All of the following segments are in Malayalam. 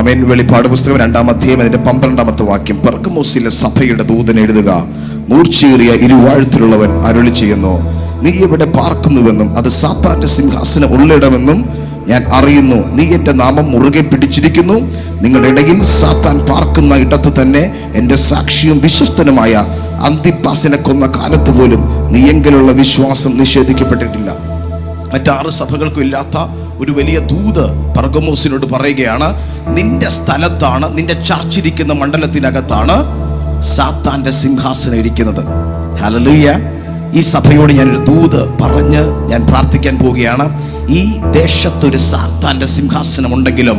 അമേൻ വെളിപ്പാട് പുസ്തകം രണ്ടാം അധ്യായം അതിന്റെ പന്ത്രണ്ടാമത്തെ വാക്യം. പെർക്കമോസിലെ സഭയുടെ ദൂതൻ എഴുതുക മൂർച്ചയേറിയ ഇരുവാഴ്ത്തിലുള്ളവൻ അരുളി ചെയ്യുന്നു. നീ ഇവിടെ പാർക്കുന്നുവെന്നും അത് സാത്താന്റെ സിംഹാസന ഉള്ളിടമെന്നും ഞാൻ അറിയുന്നു. നീ എന്റെ നാമം മുറുകെ പിടിച്ചിരിക്കുന്നു. നിങ്ങളുടെ ഇടയിൽ സാത്താൻ പാർക്കുന്ന ഇടത്ത് തന്നെ എന്റെ സാക്ഷിയും വിശ്വസ്തനുമായ അന്തിപ്പാസിനെ കൊന്ന കാലത്ത് പോലും നീയെങ്കിലുള്ള വിശ്വാസം നിഷേധിക്കപ്പെട്ടിട്ടില്ല. മറ്റാറ് സഭകൾക്കും ഇല്ലാത്ത ഒരു വലിയ ദൂത് പർഗമോസിനോട് പറയുകയാണ് നിന്റെ സ്ഥലത്താണ് നിന്റെ ചർച്ച് ഇരിക്കുന്ന മണ്ഡലത്തിനകത്താണ് സാത്താന്റെ സിംഹാസനം ഇരിക്കുന്നത്. ഹലലൂയ ഈ സഭയോട് ഞാനൊരു ദൂത് പറഞ്ഞ് ഞാൻ പ്രാർത്ഥിക്കാൻ പോവുകയാണ്. ഈ ദേശത്തൊരു സാത്താന്റെ സിംഹാസനം ഉണ്ടെങ്കിലും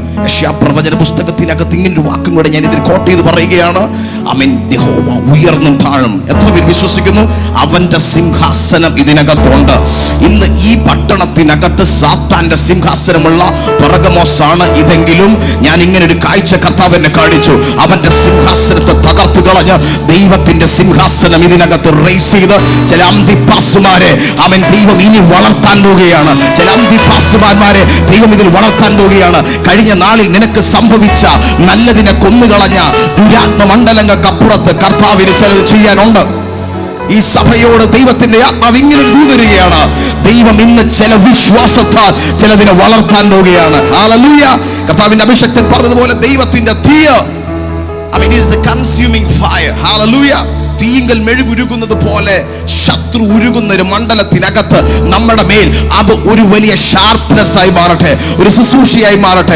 പ്രവചന പുസ്തകത്തിനകത്ത് ഇങ്ങനൊരു വാക്കും കൂടെ ഞാൻ ഇതിൽ കോട്ട് ചെയ്ത് പറയുകയാണ്. അമൻ യഹോവ ഉയർന്നും താഴും. എത്ര പേര് വിശ്വസിക്കുന്നു? അവന്റെ സിംഹാസനം ഇതിനകത്തുണ്ട്. ഇന്ന് ഈ പട്ടണത്തിനകത്ത് സാത്താന്റെ സിംഹാസനമുള്ള പറകമോസാണ് ഇതെങ്കിലും. ഞാൻ ഇങ്ങനെ ഒരു കാഴ്ച കർത്താവ് എന്നെ കാണിച്ചു. അവന്റെ സിംഹാസനത്തെ തകർത്തു കളഞ്ഞ് ദൈവത്തിന്റെ സിംഹാസനം ഇതിനകത്ത് റേസ് ചെയ്ത് ചില അന്തിപ്പാസുമാരെ അവൻ ദൈവം ഇനി വളർത്താൻ പോവുകയാണ്. ചില അന്തിപ്പാസുമാന്മാരെ ദൈവം ഇതിൽ വളർത്താൻ പോവുകയാണ്. കഴിഞ്ഞ നാളിൽ നിനക്ക് സംഭവിച്ച നല്ലതിനെ കൊന്നുകളഞ്ഞ ദുരാത്മ മണ്ഡലങ്ങൾക്കപ്പുറത്ത് കർത്താവിന് ചിലത് ചെയ്യാനുണ്ട്. ഈ സഭയോട് ദൈവത്തിന്റെ ആത്മാവ് ഇങ്ങനെ തൂതരുകയാണ് ദൈവം ഇന്ന് ചില വിശ്വാസത്താൽ ചിലതിനെ വളർത്താൻ പോവുകയാണ്. കർത്താവിന്റെ അഭിഷക്തൻ പറഞ്ഞതുപോലെ ദൈവത്തിന്റെ തീയ I mean, it is a consuming fire. Hallelujah. തീങ്കൽ മെഴുകുരുകുന്നത് പോലെ ശത്രു ഉരുകുന്ന ഒരു മണ്ഡലത്തിനകത്ത് നമ്മുടെ മേൽ അത് ഒരു വലിയ ഷാർപ്നെസ് ആയി മാറട്ടെ ഒരു ശുശ്രൂഷയായി മാറട്ടെ.